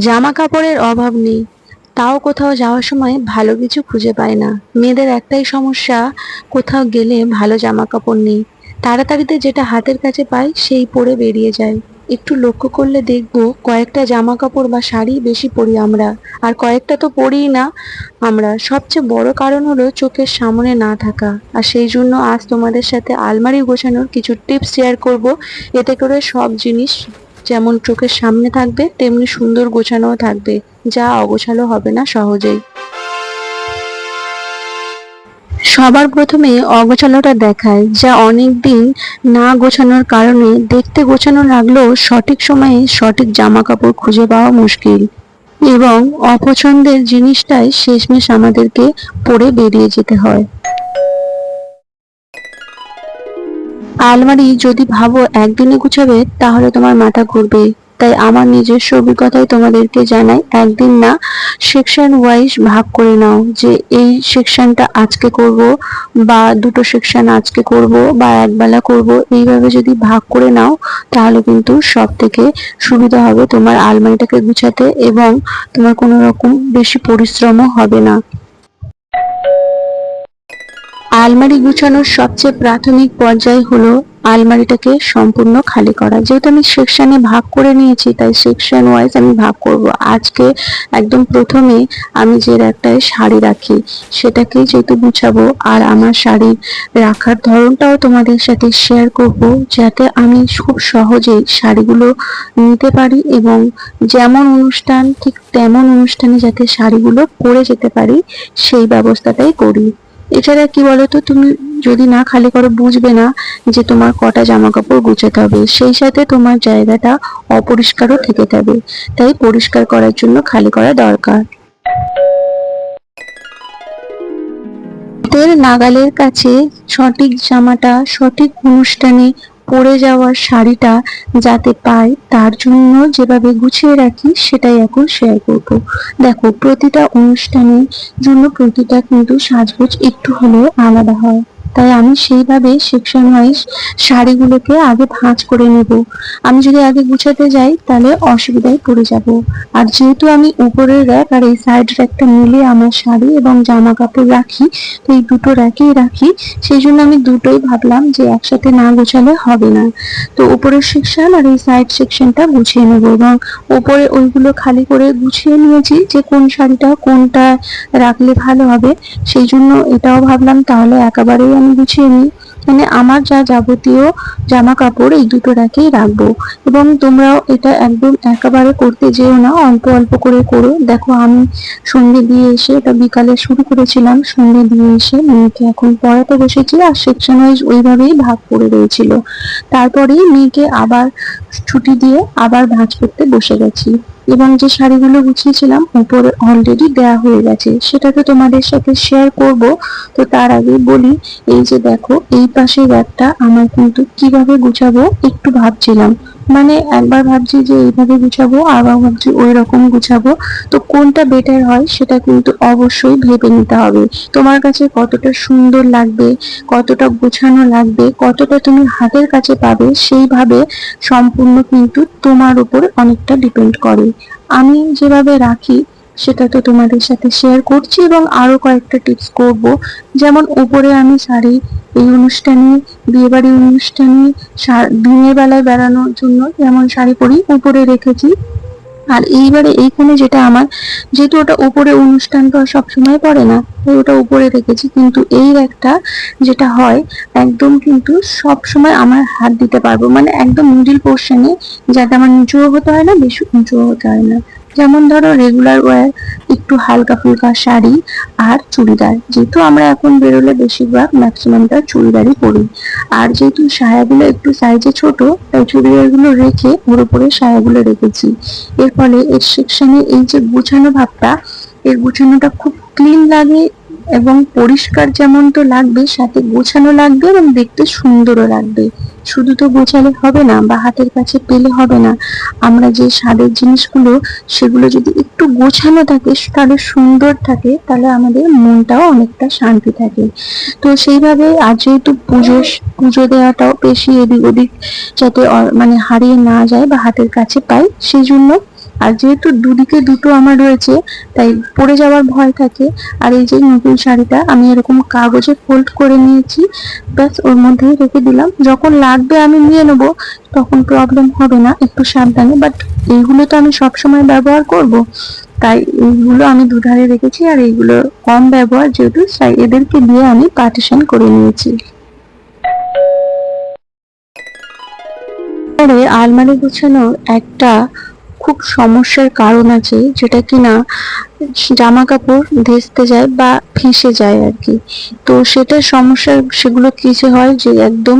জামা কাপড়ের অভাব নেই। তাও কোথাও যাওয়ার সময় ভালো কিছু খুঁজে পায় না। মেয়েদের একটাই সমস্যা, কোথাও গেলে ভালো জামা কাপড় নেই। তাড়াতাড়িতে যেটা হাতের কাছে পাই, সেই পরে বেরিয়ে যায়। একটু লক্ষ্য করলে দেখব কয়েকটা জামা কাপড় বা শাড়ি বেশি পরি আমরা। আর কয়েকটা তো পরিই না আমরা। সবচেয়ে বড় কারণ হলো চোখের সামনে না থাকা। আর সেই জন্য আজ তোমাদের সাথে আলমারি গোছানোর কিছু টিপস শেয়ার করব। এতে করে সব জিনিস যেমন চোখের সামনে থাকবে, তেমনি সুন্দর গোছানোও থাকবে। যা অগোছালো হবে না সহজেই। সবার প্রথমে অগোছালোটা দেখায়, যা অনেক দিন না গোছানোর কারণে দেখতে গোছানো লাগলেও সঠিক সময়ে সঠিক জামা কাপড় খুঁজে পাওয়া মুশকিল। এবং অপছন্দের জিনিসটাই শেষমেশ আমাদেরকে পরে বেরিয়ে যেতে হয়। আলমারি যদি ভাবো একদিনে গুছাবে, তাহলে তোমার মাথা ঘুরবে। তাই আমার নিজস্ব অভিজ্ঞতায় তোমাদেরকে জানাই, একদিন না সেকশন ওয়াইজ ভাগ করে নাও যে এই সেকশনটা আজকে করব বা দুটো সেকশন আজকে করব বা একবেলা করব। এইভাবে যদি ভাগ করে নাও, তাহলে কিন্তু সব থেকে সুবিধা হবে তোমার আলমারিটাকে গুছাতে এবং তোমার কোনো রকম বেশি পরিশ্রমও হবে না। আলমারি গুছানোর সবচেয়ে প্রাথমিক পর্যায় হলো আলমারিটাকে সম্পূর্ণ খালি করা। যেহেতু আমি সেকশনে ভাগ করে নিয়েছি, তাই সেকশন ওয়াইজ আমি ভাগ করব। আজকে একদম প্রথমে আমি যে একটাই শাড়ি রাখি, সেটাকেই যেহেতু গুছাবো, আর আমার শাড়ি রাখার ধরনটাও তোমাদের সাথে শেয়ার করব, যাতে আমি খুব সহজেই শাড়িগুলো নিতে পারি এবং যেমন অনুষ্ঠান, ঠিক তেমন অনুষ্ঠানে যাতে শাড়িগুলো পরে যেতে পারি, সেই ব্যবস্থাটাই করি। এছাড়া কি বলতো, তুমি যদি না খালি করো বুঝবে না যে তোমার কটা জামা কাপড় গুছাতে হবে, সেই সাথে তোমার জায়গাটা অপরিষ্কারও থেকে যাবে। তাই পরিষ্কার করার জন্য খালি করা দরকার। হাতের নাগালের কাছে সঠিক জামাটা, সঠিক অনুষ্ঠানে পরে যাওয়ার শাড়িটা যাতে পাই, তার জন্য যেভাবে গুছিয়ে রাখি, সেটাই এখন শেয়ার করব। দেখো, প্রতিটা অনুষ্ঠানের জন্য প্রতিটা কিন্তু সাজগোজ একটু হলেও আলাদা হয়। তাই আমি সেইভাবে সেকশন ওয়াইজ শাড়িগুলোকে আগে ভাঁজ করে নেব। আমি যদি আগে গুছাতে যাই, তাহলে অসুবিধায় পড়ে যাব। আর যেহেতু আমি উপরের র্যাক আর এই সাইড র্যাকটা মিলে আমার শাড়ি এবং জামা কাপড় রাখি, তো এই দুটো র্যাকেই রাখি, সেই জন্য আমি দুটোই ভাবলাম যে একসাথে না গোছালে হবে না। তো উপরের সেকশন আর এই সাইড সেকশনটা গুছিয়ে নেব এবং উপরে ওইগুলো খালি করে গুছিয়ে নিয়েছি যে কোন শাড়িটা কোনটা রাখলে ভালো হবে, সেই জন্য এটাও ভাবলাম তাহলে একেবারেই আমি গুছিয়ে নিই। মানে আমার যা যাবতীয় জামা কাপড় এই দুটো র্যাকেই রাখব। এবং তোমরাও এটা একদম একেবারে করতে যেও না, অল্প অল্প করে করো। দেখো, আমি সন্ধে দিয়ে এসে এটা বিকালে শুরু করেছিলাম, সন্ধে দিয়ে এসে মেয়েকে এখন পড়াতে বসেছি আর সেকশন ওয়াইজ ওইভাবেই ভাগ করে রয়েছিল। তারপরেই মেয়েকে আবার ছুটি দিয়ে আবার ভাঁজ করতে বসে গেছি। এবং যে শাড়িগুলো গুছিয়েছিলাম, উপরে অলরেডি দেয়া হয়ে গেছে। সেটা তো তোমাদের সাথে শেয়ার করব। তো তার আগে বলি, এই যে দেখো, এই পাশের ব্যাগটা আমার কিন্তু কীভাবে গুছাবো একটু ভাবছিলাম। মানে একবার ভাবছি যে এইভাবে গুছাবো, আবার ভাবছি ওই রকম গুছাবো। তো কোনটা বেটার হয় সেটা কিন্তু অবশ্যই ভেবে নিতে হবে। তোমার কাছে কতটা সুন্দর লাগবে, কতটা গোছানো লাগবে, কতটা তুমি হাতের কাছে পাবে, সেইভাবে সম্পূর্ণ কিন্তু তোমার উপর অনেকটা ডিপেন্ড করে। আমি যেভাবে রাখি সেটা তো তোমাদের সাথে শেয়ার করছি এবং আরও কয়েকটা টিপস করব। যেমন উপরে আমি শাড়ি এই অনুষ্ঠানে, বিয়েবাড়ির অনুষ্ঠানে দিনের বেলায় বেড়ানোর জন্য যেমন শাড়ি পরি, উপরে রেখেছি। আর এইবারে এইখানে যেটা আমার, যেহেতু ওটা উপরে অনুষ্ঠান তো সবসময় পড়ে না, তাই ওটা উপরে রেখেছি। কিন্তু এই একটা যেটা হয়, একদম কিন্তু সব সময় আমার হাত দিতে পারব। মানে একদম মিডিল পোর্শনে যাতে আমার নিচুও হতে হয় না, বেশি উঁচুও হতে হয় না। যেমন ধরো রেগুলার ওয়্যার একটু হালকা ফুলকা শাড়ি আর চুড়িদার। যেহেতু আমরা এখন বেরোলে বেশিরভাগ ম্যাক্সিমামটা চুড়িদারই পরি। আর যেহেতু সায়াগুলো একটু সাইজে ছোট, তাই চুড়িদারগুলো রেখে ওর উপরে সায়াগুলো রেখেছি। এর ফলে এর সেকশনে এই যে গোছানো ভাবটা, এর গোছানোটা খুব ক্লিন লাগে এবং পরিষ্কার যেমন তো লাগবে, সাথে গোছানো লাগবে এবং দেখতে সুন্দরও লাগবে। শুধু তো গোছালে হবে না বা হাতের কাছে পেলে হবে না। আমরা যে স্বাদের জিনিসগুলো, সেগুলো যদি একটু গোছানো থাকে, তাহলে সুন্দর থাকে, তাহলে আমাদের মনটাও অনেকটা শান্তি থাকে। তো সেইভাবে আজ যেহেতু পুজো পুজো দেওয়াটাও বেশি এদিক ওদিক যাতে মানে হারিয়ে না যায় বা হাতের কাছে পাই সেই জন্য আর যেহেতু দুদিকে দুটো আমার রয়েছে, তাই পড়ে যাওয়ার ভয় থাকে। আর এই যে নতুন শাড়িটা, আমি এরকম কাগজে ফোল্ড করে নিয়েছি, ব্যাস ওর মধ্যেই রেখে দিলাম। যখন লাগবে আমি নিয়ে নেব, তখন প্রবলেম হবে না, একটু সাবধানে। বাট এইগুলো তো আমি সবসময় ব্যবহার করব। তাই এইগুলো আমি দুধারে রেখেছি, আর এইগুলো কম ব্যবহার যেহেতু, তাই এদেরকে দিয়ে আমি পার্টিশন করে নিয়েছি। পরে আলমারি গুছানোর একটা খুব সমস্যার কারণ আছে, যেটা কিনা জামা কাপড় ভেস্তে যায় বা ফেঁসে যায় আর কি। তো সেটা সমস্যা সেগুলো কিছু হয় যে একদম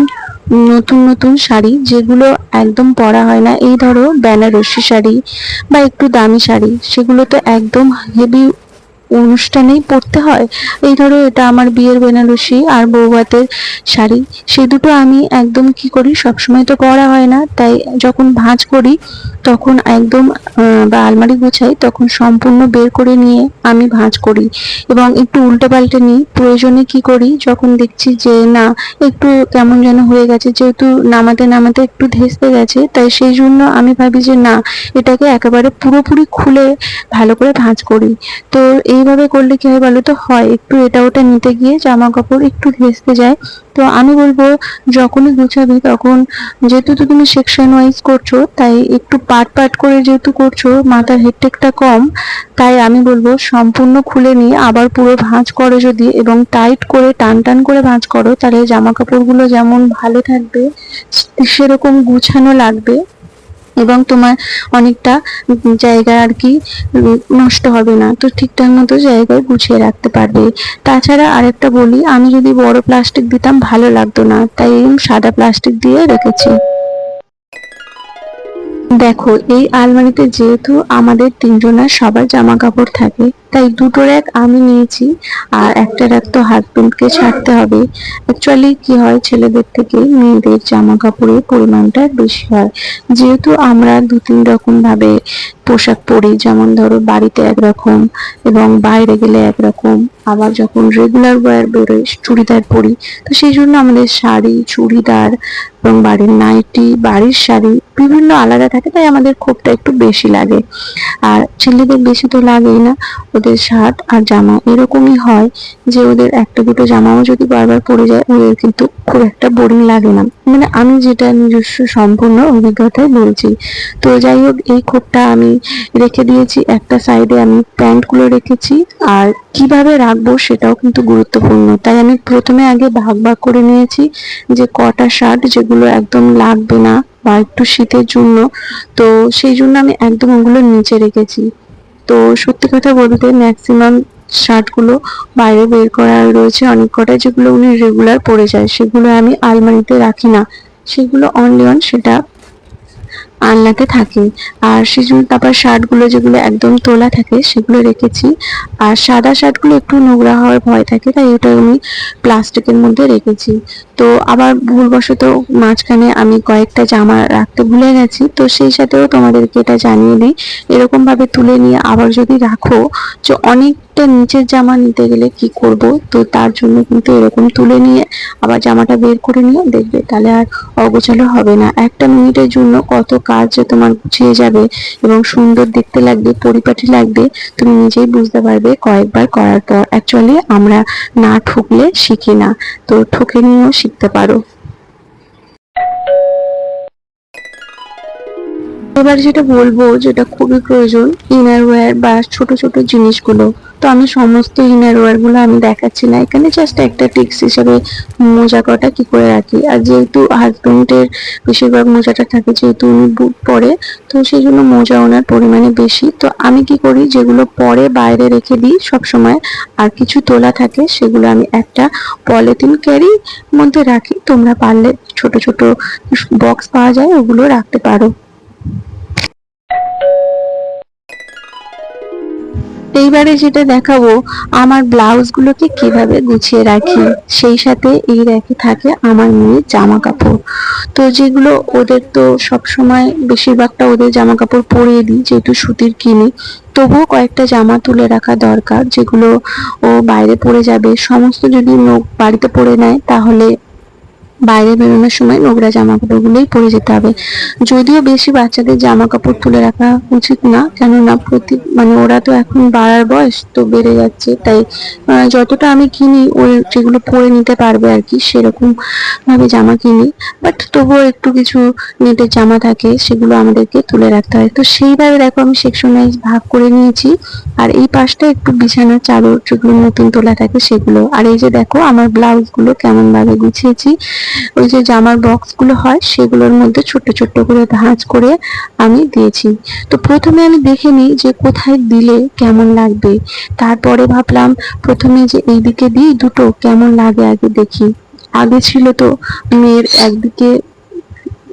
নতুন নতুন শাড়ি যেগুলো একদম পরা হয় না। এই ধরো বেনারসি শাড়ি বা একটু দামি শাড়ি সেগুলো তো একদম হেভি অনুষ্ঠানেই পরতে হয়। এই ধরো এটা আমার বিয়ের বেনারসি আর বৌভাতের শাড়ি। সে দুটো আমি একদম কি করি, সবসময় তো পরা হয় না। তাই যখন ভাঁজ করি, তখন একদম বা আলমারি গুছাই, তখন সম্পূর্ণ বের করে নিয়ে আমি ভাঁজ করি এবং একটু উল্টে পাল্টে নিই। প্রয়োজনে কি করি, যখন দেখছি যে না, একটু কেমন যেন হয়ে গেছে, যেহেতু নামাতে নামাতে একটু ধেসতে গেছে, তাই সেই জন্য আমি ভাবি যে না, এটাকে একেবারে পুরোপুরি খুলে ভালো করে ভাঁজ করি। তো এইভাবে করলে কি হয় বলো তো? হয়, একটু এটা ওটা নিতে গিয়ে জামা কাপড় একটু ঘেসতে যায়। তো আমি বলব, যখনই গুছাবে তখন, যেহেতু তো তুমি সেকশন ওয়াইজ করছ, তাই একটু পাট পাট করে যেহেতু করছ, মাথার হেডটেকটা কম, তাই আমি বলব সম্পূর্ণ খুলে নিয়ে আবার পুরো ভাঁজ করো যদি এবং টাইট করে, টান টান করে ভাঁজ করো, তাহলে জামা কাপড়গুলো যেমন ভালো থাকবে, সেরকম গুছানো লাগবে। এবং তোমার অনেকটা জায়গা আর কি নষ্ট হবে না। তো ঠিকঠাক মতো জায়গায় গুছিয়ে রাখতে পারবে। তাছাড়া আরেকটা বলি, আমি যদি বড় প্লাস্টিক দিতাম, ভালো লাগতো না। তাই সাদা প্লাস্টিক দিয়ে রেখেছি। দেখো, এই আলমারিতে যেহেতু আমাদের তিনজনের সবার জামা কাপড় থাকে তাই দুটো র্যাক আমি নিয়েছি, আর একটা র্যাক তো হাজবেন্ডকে ছাড়তে হবে। অ্যাকচুয়ালি কি হয় ছেলেদের থেকে, মেয়েদের জামা কাপড়ের পরিমাণটা বেশি হয়। যেহেতু আমরা দু তিন রকম ভাবে পোশাক পরি, যেমন ধরো বাড়িতে একরকম এবং বাইরে গেলে একরকম, আবার যখন রেগুলার ওয়্যার বেরোয়, চুড়িদার পরি, তো সেই জন্য আমাদের শাড়ি, চুড়িদার এবং বাড়ির নাইটি বাড়ির শাড়ি বিভিন্ন আলাদা থাকে, তাই আমাদের ক্ষোভটা একটু বেশি লাগে। আর ছেলেদের বেশি তো লাগেই না ওদের শার্ট আর জামা এরকমই হয় যে ওদের একটা দুটো জামাও যদি বারবার পরে যায়, ওদের কিন্তু খুব একটা বোরিং লাগে না। মানে আমি যেটা নিজস্ব সম্পূর্ণ অভিজ্ঞতায় বলছি। তো যাই হোক, এই ক্ষোভটা আমি রেখে দিয়েছি। একটা সাইডে আমি প্যান্টগুলো রেখেছি। আর কীভাবে রাখব সেটাও কিন্তু গুরুত্বপূর্ণ। তাই আমি প্রথমে আগে ভাগ ভাগ করে নিয়েছি যে কটা শার্ট যেগুলো একদম লাগবে না বা একটু শীতের জন্য। তো সেই জন্য আমি একদম ওগুলো নিচে রেখেছি। তো সত্যি কথা বলতে ম্যাক্সিমাম শার্টগুলো বাইরে বের করা রয়েছে অনেক কটা, যেগুলো উনি রেগুলার পরে যায়। সেগুলো আমি আলমারিতে রাখি না। সেগুলো অনলি অন সেটা আলনাতে থাকে। আর সেজন্য তারপর শার্টগুলো যেগুলো একদম তোলা থাকে, সেগুলো রেখেছি। আর সাদা শার্টগুলো একটু নোংরা হওয়ার ভয় থাকে, তাই ওটা আমি প্লাস্টিকের মধ্যে রেখেছি। তো আবার ভুলবশত মাঝখানে আমি কয়েকটা জামা রাখতে ভুলে গেছি, তো সেই সাথেও তোমাদেরকে এটা জানিয়ে দিই। এরকম ভাবে তুলে নিয়ে আবার যদি রাখো, যে অনেকটা নিচের জামা নিতে গেলে কি করব? তো তার জন্য কিন্তু এরকম তুলে নিয়ে আবার জামাটা বের করে নিয়ে দেখবে, তাহলে আর অগোছালো হবে না। একটা মিনিটের জন্য কত কাজ তোমার গুছিয়ে যাবে এবং সুন্দর দেখতে লাগবে, পরিপাটি লাগবে, তুমি নিজেই বুঝতে পারবে কয়েকবার করার পর। অ্যাকচুয়ালি আমরা না ঠুকলে শিখি না। তো ঠকে নিয়েও শিখতে পারো। এবার যেটা বলব, যেটা খুবই প্রয়োজন ইনার ওয়্যার বা ছোট ছোট জিনিসগুলো। তো আমি সমস্ত ইনার ওয়্যারগুলো আমি দেখাচ্ছি না, এখানে জাস্ট একটা টিক্স হিসেবে মোজা কটা কি করে রাখি। আর যেহেতু হাজবেন্ডের বেশিরভাগ মোজাটা থাকে, যেহেতু উনি বুট পরে, তো সেই জন্য মোজা ওনার পরিমাণে বেশি। তো আমি কি করি, যেগুলো পরে বাইরে রেখে দিই সব সময় আর কিছু তোলা থাকে, সেগুলো আমি একটা পলিথিন ক্যারি মধ্যে রাখি। তোমরা পারলে ছোট ছোট বক্স পাওয়া যায়, ওগুলো রাখতে পারো। এইবারে যেটা দেখাবো, আমার ব্লাউজগুলোকে কীভাবে গুছিয়ে রাখি, সেই সাথে এই র্যাকে থাকে আমার মেয়ের জামা কাপড় তো যেগুলো ওদের তো সব সময় বেশিরভাগটা ওদের জামা কাপড় পরিয়ে দিই, যেহেতু সুতির কিনি। তবুও কয়েকটা জামা তুলে রাখা দরকার, যেগুলো ও বাইরে পরে যাবে। সমস্ত যদি বাড়িতে পরে নেয়, তাহলে বাইরে বেরোনোর সময় নোংরা জামা কাপড়গুলোই পরে যেতে হবে। যদিও বেশি বাচ্চাদের জামা কাপড় তুলে রাখা উচিত না, কেননা প্রতি মানে ওরা তো এখন বাড়ার বয়স তো বেড়ে যাচ্ছে, তাই যতটা আমি কিনি, ওই যেগুলো পরে নিতে পারবে আর কি, সেরকম ভাবে জামা কিনি। বাট তবুও একটু কিছু নেটের জামা থাকে, সেগুলো আমাদেরকে তুলে রাখতে হয়। তো সেইভাবে দেখো আমি সেকশন ওয়াইজ ভাগ করে নিয়েছি, আর এই পাশটা একটু বিছানার চাদর যেগুলো নতুন তোলা থাকে সেগুলো। আর এই যে দেখো আমার ব্লাউজগুলো কেমন ভাবে গুছিয়েছি ওই যে জামার বক্সগুলো হয়, সেগুলোর মধ্যে ছোট্ট ছোট্ট করে ভাঁজ করে আমি দিয়েছি। তো প্রথমে আমি দেখে নিই যে কোথায় দিলে কেমন লাগবে। তারপরে ভাবলাম প্রথমে যে এইদিকে দিই দুটো, কেমন লাগে আগে দেখি। আগে ছিল তো মেয়ের একদিকে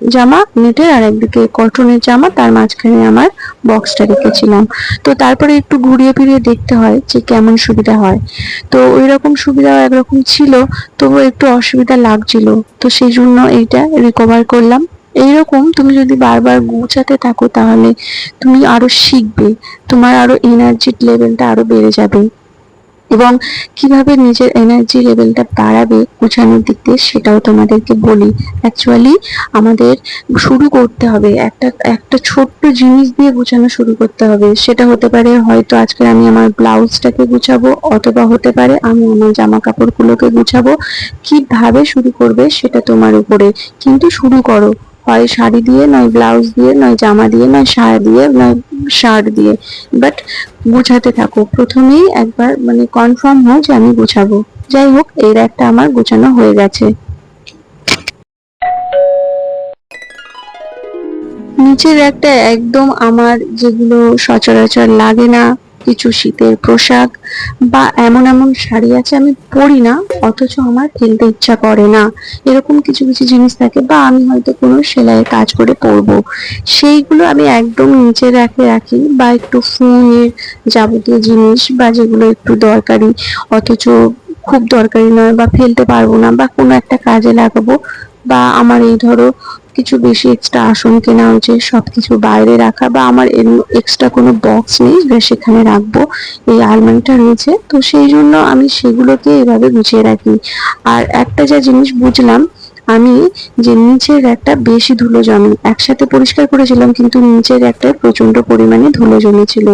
জামা নেটের আর একদিকে কটনের জামা, তার মাঝখানে আমার বক্সটা রেখেছিলাম। তো তারপরে একটু ঘুরিয়ে ফিরিয়ে দেখতে হয় যে কেমন সুবিধা হয়। তো ওই রকম সুবিধাও একরকম ছিল তবু একটু অসুবিধা লাগছিল। তো সেই জন্য এইটা রিকভার করলাম। এইরকম তুমি যদি বারবার গুছাতে থাকো তাহলে তুমি আরও শিখবে, তোমার আরও এনার্জির লেভেলটা আরও বেড়ে যাবে। এবং কীভাবে নিজের এনার্জি লেভেলটা বাড়াবে গোছানোর দিক দিয়ে সেটাও তোমাদেরকে বলি। অ্যাকচুয়ালি আমাদের শুরু করতে হবে, একটা একটা ছোট্ট জিনিস দিয়ে গোছানো শুরু করতে হবে। সেটা হতে পারে হয়তো আজকে আমি আমার ব্লাউজটাকে গুছাবো, অথবা হতে পারে আমি আমার জামা কাপড়গুলোকে গুছাবো। কীভাবে শুরু করবে সেটা তোমার উপরে। কিন্তু শুরু করো। হয় শাড়ি দিয়ে, নয় ব্লাউজ দিয়ে, নয় জামা দিয়ে, নয় সায়া দিয়ে, নয় শার্ট দিয়ে। বাট গুছাতে থাকো। প্রথমেই একবার মানে কনফার্ম হও যে আমি গুছাবো। যাই হোক, এর একটা আমার গোছানো হয়ে গেছে। নিচের একটা একদম আমার যেগুলো সচরাচর লাগে না কিছু শীতের পোশাক বা এমন এমন শাড়ি আছে আমি পরি না, অথচ আমার ফেলতে ইচ্ছা করে না। এরকম কিছু কিছু জিনিস থাকে বা আমি হয়তো কোনো সেলাইয়ের কাজ করে পরবো। সেইগুলো আমি একদম নিচে রাখে রাখি বা একটু ফোনের যাবতীয় জিনিস বা যেগুলো একটু দরকারি, অথচ খুব দরকারি নয় বা ফেলতে পারব না বা কোনো একটা কাজে লাগাবো বা আমার এই ধরো কিছু বেশি এক্সট্রা আসন কেনা হয়েছে, সবকিছু বাইরে রাখা বা আমার এক্সট্রা কোনো বক্স নেই সেখানে রাখব, এই আলমারিটা রয়েছে। তো সেই জন্য আমি সেগুলোকে এভাবে গুছিয়ে রাখি আর একটা যা জিনিস বুঝলাম আমি যে নিচের একটা বেশি ধুলো জমে একসাথে পরিষ্কার করেছিলাম, কিন্তু নিচের একটা প্রচণ্ড পরিমাণে ধুলো জমেছিল।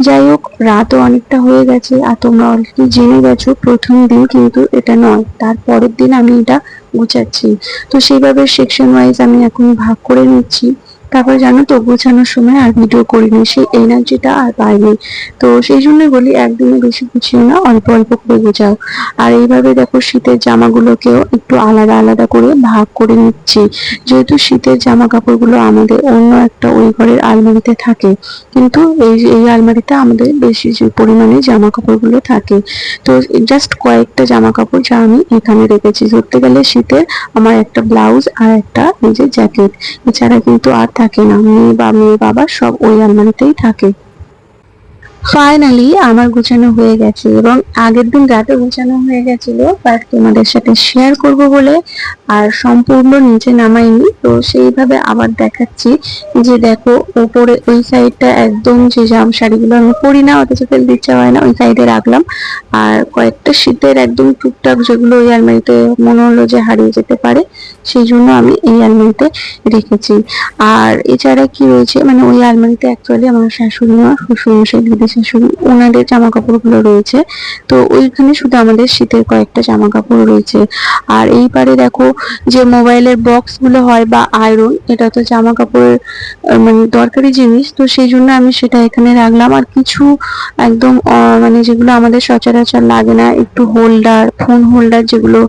যাই হোক, রাতও অনেকটা হয়ে গেছে, আর তোমরা অলরেডি জেনে গেছো, প্রথম দিন কিন্তু এটা নয় তার পরের দিন আমি এটা গুছাচ্ছি। তো সেইভাবে সেকশন ওয়াইজ আমি এখন ভাগ করে নিচ্ছি। তারপর জানো তো, গোছানোর সময় আর ভিডিও করিনি, সেই এনার্জিটা আর পাইনি। তো সেই জন্য বলি, একদিনে বেশি গুছিও না, অল্প অল্প করে গোছাও। আর এইভাবে দেখো, শীতের জামাগুলোকেও একটু আলাদা আলাদা করে ভাগ করে নিচ্ছি। যেহেতু শীতের জামা কাপড়গুলো আমাদের অন্য একটা ওই ঘরের আলমারিতে থাকে, কিন্তু এই এই আলমারিতে আমাদের বেশি যে পরিমাণে জামা কাপড়গুলো থাকে। তো জাস্ট কয়েকটা জামা কাপড় যা আমি এখানে রেখেছি। ধরতে গেলে শীতের আমার একটা ব্লাউজ আর একটা নিজের জ্যাকেট। এছাড়া কিন্তু আর থাকে না। মেয়ে বা মেয়ে বাবা সব ওই আলমারিতেই থাকে। ফাইনালি আমার গোছানো হয়ে গেছে এবং আগের দিন রাতে গোছানো হয়ে গেছিল বাট তোমাদের সাথে শেয়ার করব বলে আর সম্পূর্ণ নিচে নামাইনি। তো সেইভাবে আবার দেখাচ্ছি যে দেখো, ওপরে ওই সাইডটা একদম যে জাম শাড়িগুলো আমি পরি না, অথচ ফেলতে ইচ্ছা হয় না, ওই সাইডে রাখলাম। আর কয়েকটা শীতের একদম টুকটাক যেগুলো ওই আলমারিতে মনে হলো যে হারিয়ে যেতে পারে, সেই জন্য আমি এই আলমারিতে রেখেছি। আর এছাড়া কি রয়েছে? মানে ওই আলমারিতে অ্যাকচুয়ালি আমার শাশুড়ি মা শ্বশুরমশাই দিদি শাশুড়ি ওনাদের জামা কাপড়গুলো রয়েছে। তো ওইখানে শুধু আমাদের শীতের কয়েকটা জামা কাপড় রয়েছে। আর এই পারে দেখো যে মোবাইলের বক্সগুলো হয় বা আয়রন, এটা তো জামা কাপড়ের মানে দরকারি জিনিস। তো সেই জন্য আমি সেটা এখানে রাখলাম। আর কিছু একদম মানে যেগুলো আমাদের সচরাচর লাগে না, একটু হোল্ডার, ফোন হোল্ডার যেগুলো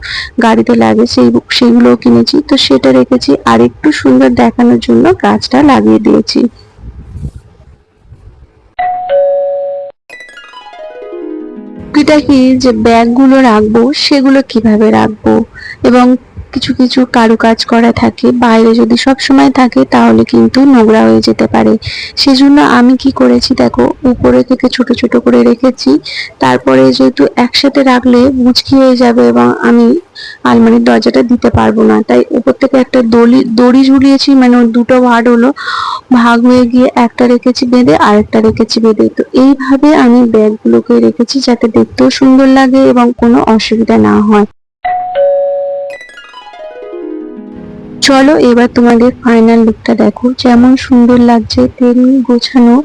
গাড়িতে লাগে, সেই সেইগুলো কিনেছি। তো সেটা রেখেছি। আর একটু সুন্দর দেখানোর জন্য গাছটা লাগিয়ে দিয়েছি। কি যে ব্যাগগুলো রাখব সেগুলো কীভাবে রাখব? এবং কিছু কিছু কারুকাজ করা থাকে, বাইরে যদি সব সময় থাকে তাহলে কিন্তু নোংরা হয়ে যেতে পারে। সেজন্য আমি কি করেছি দেখো, উপরে থেকে ছোট ছোট করে রেখেছি, তারপরে যেহেতু একসাথে রাখলে মুচকি হয়ে যাবে এবং আমি আলমারির দরজাটা দিতে পারব না, তাই উপর থেকে একটা দড়ি দড়ি ঝুলিয়েছি মানে দুটো ভাগ হলো, ভাগ হয়ে গিয়ে একটা রেখেছি বেঁধে, আরেকটা রেখেছি বেঁধে। তো এইভাবে আমি ব্যাগগুলোকে রেখেছি যাতে দেখতেও সুন্দর লাগে এবং কোনো অসুবিধা না হয়। চলো, এবার তোমাদের ফাইনাল লুকটা দেখো। যেমন সুন্দর লাগছে তেমনি গোছানো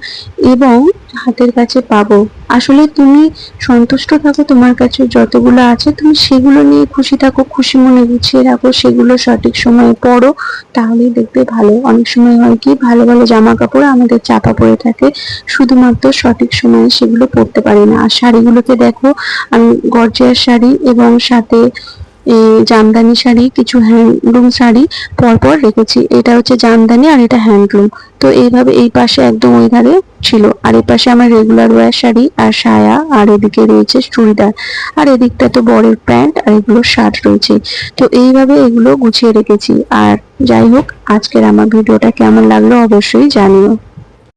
এবং হাতের কাছে পাবো। আসলে তুমি সন্তুষ্ট থাকো তোমার কাছে যতগুলো আছে, তুমি সেগুলো নিয়ে খুশি থাকো, খুশি মনে গুছিয়ে রাখো, সেগুলো সঠিক সময়ে পরো তাহলেই দেখবে ভালো। অনেক সময় হয় কি, ভালো ভালো জামা কাপড় আমাদের চাপা পড়ে থাকে, শুধুমাত্র সঠিক সময়ে সেগুলো পরতে পারি না। আর শাড়িগুলোকে দেখো, আমি গর্জিয়ার শাড়ি এবং সাথে জামদানি শাড়ি, কিছু হ্যান্ডলুম শাড়ি পরপর রেখেছি। এটা হচ্ছে জামদানি আর এটা হ্যান্ডলুম তো এইভাবে এই পাশে একদম ওই ধারে ছিল। আর এই পাশে আমার রেগুলার ওয়ার শাড়ি আর সায়া আর এদিকে রয়েছে চুড়িদার। আর এদিকটা তো বরের প্যান্ট আর এগুলো শার্ট রয়েছে। তো এইভাবে এগুলো গুছিয়ে রেখেছি। আর যাই হোক, আজকের আমার ভিডিওটা কেমন লাগল অবশ্যই জানিও।